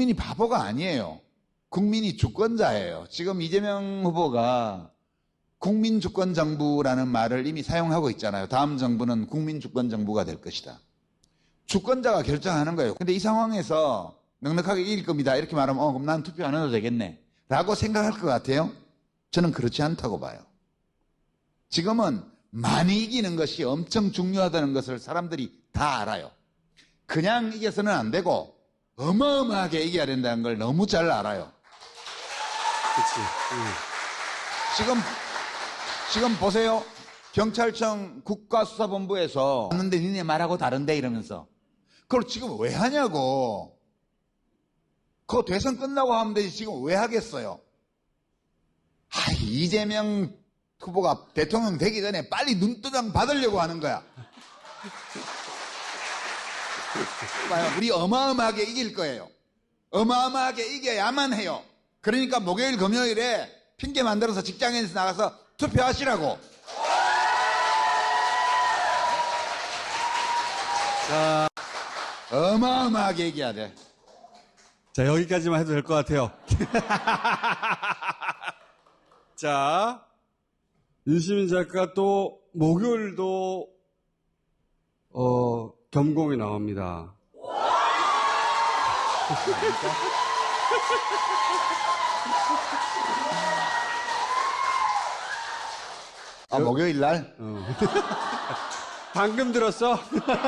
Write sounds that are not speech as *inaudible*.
국민이 바보가 아니에요. 국민이 주권자예요. 지금 이재명 후보가 국민주권정부라는 말을 이미 사용하고 있잖아요. 다음 정부는 국민주권정부가 될 것이다. 주권자가 결정하는 거예요. 근데 이 상황에서 넉넉하게 이길 겁니다. 이렇게 말하면, 어, 그럼 난 투표 안 해도 되겠네. 라고 생각할 것 같아요? 저는 그렇지 않다고 봐요. 지금은 많이 이기는 것이 엄청 중요하다는 것을 사람들이 다 알아요. 그냥 이겨서는 안 되고, 어마어마하게 이겨야 된다는 걸 너무 잘 알아요. 그치. 지금, 지금 보세요. 경찰청 국가수사본부에서 왔는데 니네 말하고 다른데 이러면서. 그걸 지금 왜 하냐고. 그거 대선 끝나고 하면 되지 지금 왜 하겠어요? 아, 이재명 후보가 대통령 되기 전에 빨리 눈두장 받으려고 하는 거야. 봐요. 우리 어마어마하게 이길 거예요. 어마어마하게 이겨야만 해요. 그러니까 목요일 금요일에 핑계 만들어서 직장에서 나가서 투표하시라고. 자, 어마어마하게 이겨야 돼. 자, 여기까지만 해도 될 것 같아요. *laughs* 자, 윤시민 작가 또 목요일도 어, 겸공이 나옵니다. 아, 목요일 날? *laughs* 방금 들었어? *laughs*